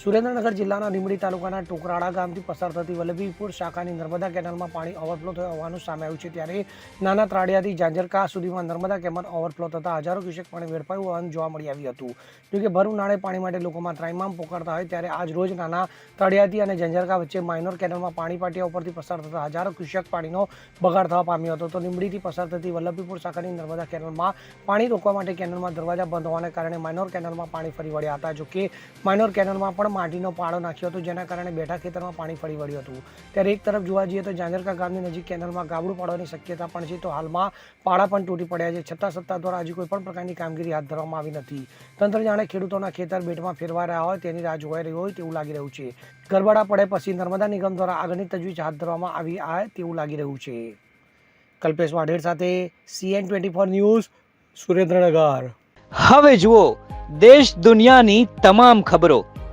સુરેન્દ્રનગર જિલ્લાના લીંબડી તાલુકાના ટોકરાળા ગામથી પસાર થતી વલ્લભીપુર શાખાની નર્મદા કેનાલમાં પાણી ઓવરફ્લો થયો હોવાનું સામે આવ્યું છે. ત્યારે નાના ત્રાડિયાથી જાંજરકા સુધીમાં નર્મદા કેનાલ ઓવરફ્લો થતાં હજારો ક્યુસેક પાણી વેડફાયું હોવાનું જોવા મળી આવ્યું હતું. જોકે ભર ઉનાળે પાણી માટે લોકોમાં ત્રાઇમામ પોકારતા હોય ત્યારે આજ રોજ નાના ત્રાડિયાથી અને જંજરકા વચ્ચે માઇનોર કેનાલમાં પાણી પાટિયા ઉપરથી પસાર થતા હજારો ક્યુસેક પાણીનો બગાડ થવા પામ્યો હતો. તો લીંબડીથી પસાર થતી વલ્લભીપુર શાખાની નર્મદા કેનાલમાં પાણી રોકવા માટે કેનાલમાં દરવાજા બંધ હોવાને કારણે માઇનોર કેનાલમાં પાણી ફરી વળ્યા હતા. જોકે માઇનોર કેનાલમાં પણ માટીનો પાળો નાખ્યો હતો, જેના કારણે બેઠા ખેતરમાં પાણી ફરી વળ્યું હતું. ત્યારે એક તરફ જોવા જઈએ તો જાંજરકા ગામની નજીક કેનાલમાં ગાબડું પાડવાની શક્યતા પણ છે, તો હાલમાં પાળા પણ તૂટી પડ્યા છે. છતાં સત્તા દ્વારા હજી કોઈ પણ પ્રકારની કામગીરી હાથ ધરવામાં આવી નથી. તંત્ર જાણે ખેડૂતોના ખેતર બેટમાં ફેરવા રહ્યા હોય, તેની રાહ જોવાઈ રહી હોય તેવું લાગી રહ્યું છે. ગરબડા પડે પછી નર્મદા નિગમ દ્વારા આગળની તજવીજ હાથ ધરવામાં આવી આ તેવું લાગી રહ્યું છે. કલ્પેશ વાઢેર સાથે CN twenty four news, Surendranagar. હવે જુઓ, દેશ દુનિયાની તમામ ખબરો.